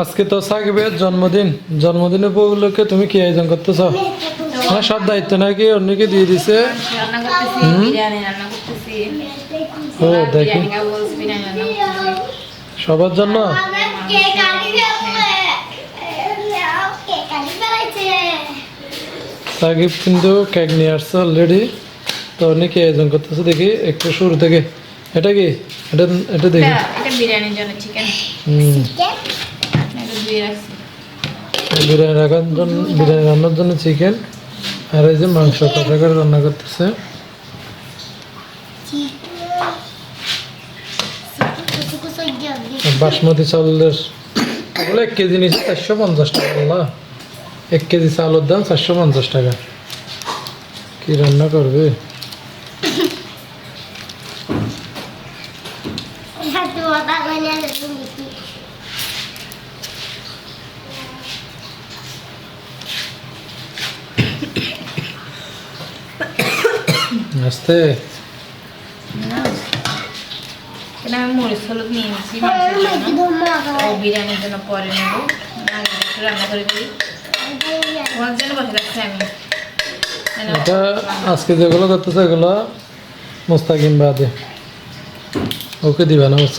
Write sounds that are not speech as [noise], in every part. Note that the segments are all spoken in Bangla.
আজকে তো সাকিবের জন্মদিন। জন্মদিনের উপলক্ষে তুমি কি আয়োজন করতেছ? হ্যাঁ সব দায়িত্ব নাকি অন্যকে দিয়ে দিছে? ও দেখি। সবার জন্য? সাকিব কিন্তু কেক নিয়ে আসছে অলরেডি তো উনি কি আয়োজন করতেছে দেখি একটু শুরু থেকে। এটা কি? এটা এটা দেখি। এটা বিরিয়ানির জন্য চিকেন ধুয়ে বিরিয়ানি রাখার জন্য, বিরিয়ানি রান্নার জন্য চিকেন আর এই যে মাংস, কষা করে রান্না করতেছে। বাসমতি চাউলের ওগুলো এক কেজি নিচে চারশো পঞ্চাশ টাকা, আল্লাহ। এক কেজি চাউলের দাম চারশো পঞ্চাশ টাকা। কি রান্না করবে? আস্তে না আমি মরিচ হলুদ নিয়ে নিচ্ছি মাংসের জন্য ও বিরিয়ানির জন্য পরে নেব। একটু রান্না করে দিই। তোমার জন্য বসে রাখছি আমি। এটা আজকে যেগুলো করতেছে এগুলো মুস্তাকিম বাদে। ওকে দিবে না বুঝছ?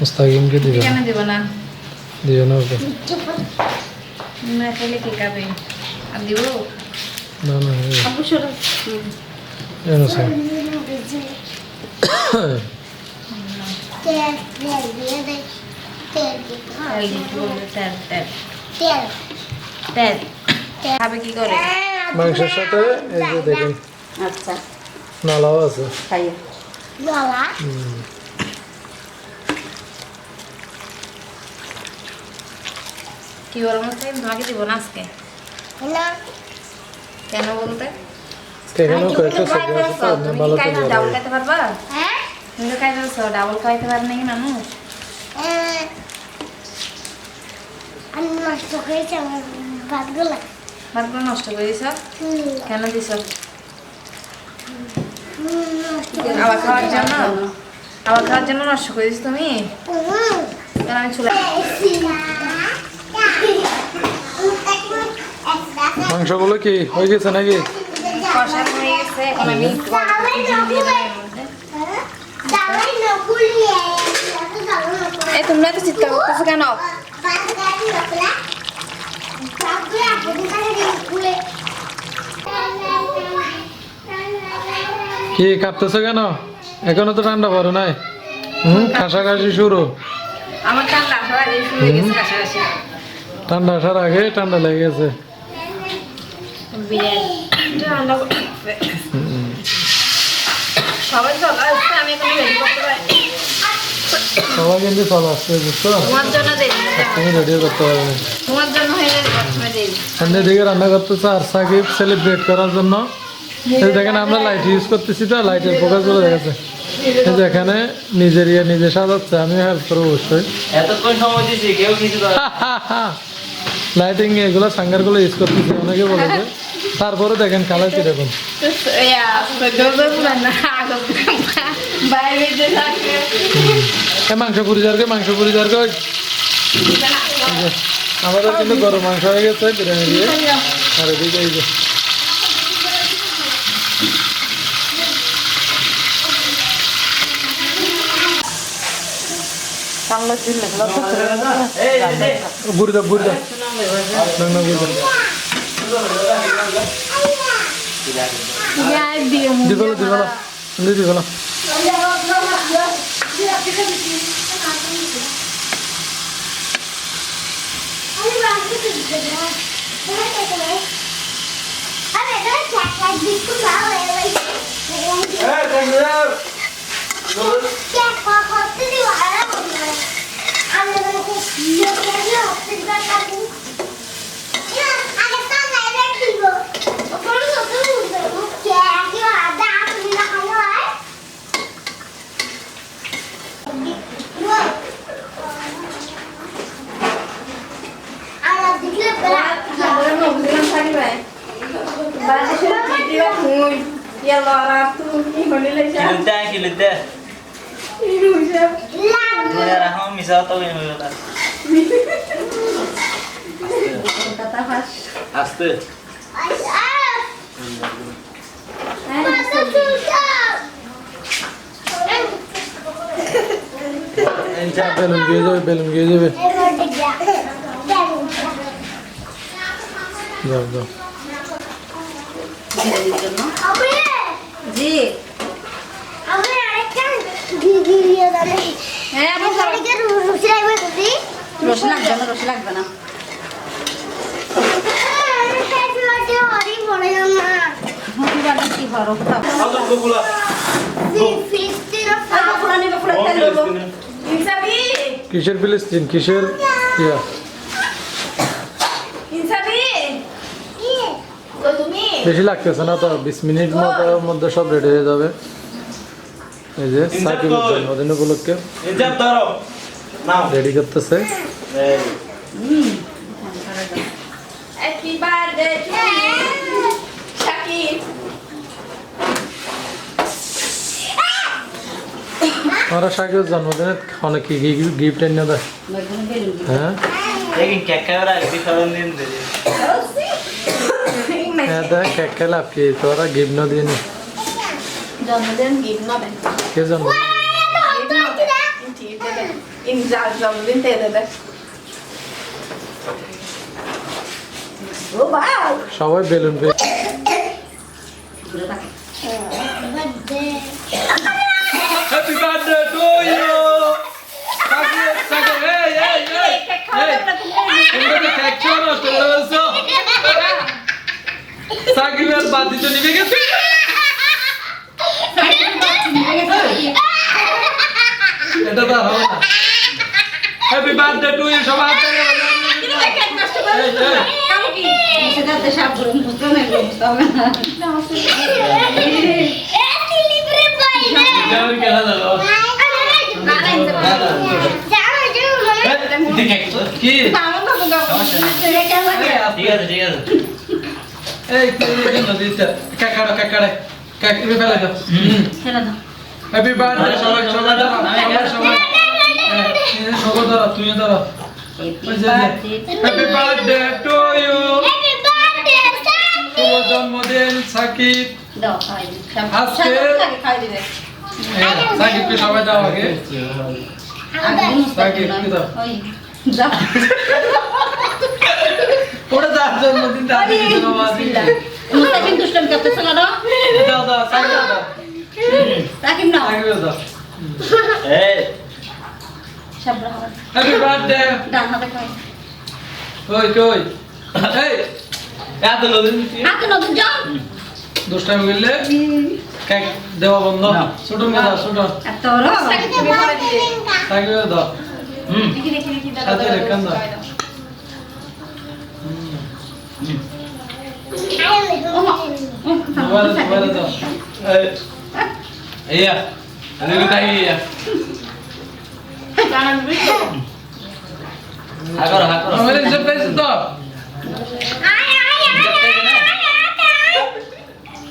মুস্তাকিমকে দিবে কেন দেবো না? দিবে না ওকে। না খেলে কে খাবে? আর দিব? না না এই- অবশ্যই এই না স্যার। তেল দিতে বলবে তেল তেল তেল খাবে কি করে? মাংসের সাথে এই যে দেখেন। আচ্ছা। নালাও আছে। খাইয়ে। হুম। কি বলো মতো তোমাকে দিব না আজকে? কেন বলতে? এখানেও কয়েকটা সবজি আছে তো আপনি ভালো করে ডাবল। খাইতে পারবা? তুমি তো খাইতে ডাবল খাইতে পারে নাকি মানুষ? আমি নষ্ট করেছি আমার ভাতগুলো। ভাতগুলো নষ্ট করে দিছ কেন দিছ? আবার খাওয়ার জন্য? আবার খাওয়ার জন্য নষ্ট করে দিছ তুমি কেন আমি চলে মাংসগুলো কি হয়ে গেছে নাকি? তোমরা তো চিৎকার করতেছো কেন? কি কাঁপতেছো কেন? এখনও তো ঠান্ডা পড়ে নাই? হুম কাশাকাশি শুরু। আমার ঠান্ডা ঠান্ডা আসার আগে ঠান্ডা লেগে গেছে। বিরিয়ানি। রান্না করতে হবে। সবাই চলে আসছে আমি এখন রেডি করতে পারি। সবাই কিন্তু চলে আসছে বুঝছ তোমার জন্য দেরি তুমি রেডিও করতে পারবে। তোমার জন্য হয়ে যাবে প্রথমে দিকে রান্না করতেছে আর সাকিব সেলিব্রেট করার জন্য। দেখেন আমরা লাইট ইউজ করতেছি তো লাইটের ফোকাসগুলো যে এখানে নিজের ইয়ে নিজে সাজাচ্ছে আমি হেল্প করব অবশ্যই। এতক্ষণ সময় দিছি কেউ কিছু লাইটিং [laughs] এগুলো সাঙ্গারগুলো ইউজ করতেছি অনেকে বলেছে তারপরে দেখেন কালার কীরকম থাকে। এ মাংস পুরি যারকে মাংস পুরি যারকে আমাদের কিন্তু গরম মাংস হয়ে গেছে বিরিয়ানি দিয়ে। আর এদিকে এই যে। বুড়ি দাও বুড়ি দাও না না বুড়ি দাও দিবেলো দিবেলো দিবেলো কিলুতে কিলুতে Lang! Mira, raho, misa to yun. Kolkata ফাঁস আস্তে বেলুন গিয়ে যাবে বেলুন গিয়ে যাবে যাও যাও বিরিয়ানির লাগবে না লাগবে না। কিসের ফিলিস্তিন? কিসের? ইয়া। ইনসাবি কই তুমি? বেশি লাগতেছে না তো বিশ মিনিট মতো মধ্যে সব রেডি হয়ে যাবে। যে জন্মদিন উপলক্ষে রেডি আমরা সাকিবের জন্মদিনে অনেক কি গিফট এনে দেয়। হ্যাঁ? কেক খেলা তোরা গিফট না দিয়ে জন্মদিন গিফট নবেন কে জন্ম ইনজার জন্মদিন তে দেবে ও বাউ সবাই বেলুন পে হ্যাপি বার্থডে টু ইউ কাটো কেক কাটে কেক ইবে ফেলে দাও হ্যাপি বার্থডে সবাই সবাই ধরো সবাই সবাই ধরো তুই ধরো হ্যাপি বার্থডে টু ইউ জন্মদিন সাকিব। হ্যাঁ, সাকিবকে সবাই দাও আগে। ওটা তার জন্মদিন তার জন্মদিন দাও। দাও সাকিব দাও। সাকিব দাও। ए হ্যাপি বার্থডে কই কই? এই এত নদীর এত নদীর যাও দুষ্টামি করলে কেক দেওয়া বন্ধ। ছোট মেয়ে দাও ছোট। এত বড় সাইকেল দাও। হুম। সাথে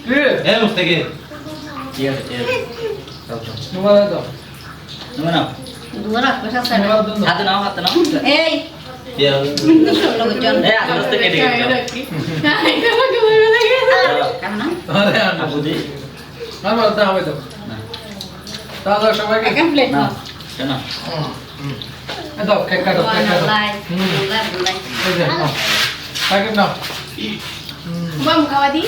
কি এ মুস্তাকি কি আছে? কি আছে দাও। দাও। দাও নাও। নাও দুয়ারা পয়সা সাড়ে হাত নাও হাত নাও। এই। সবাইকে কেন? দাও কেক কাটো কেক কাটো। হুম। এই যে নাও। সাকিব নাও। বাম খাওয়া দিই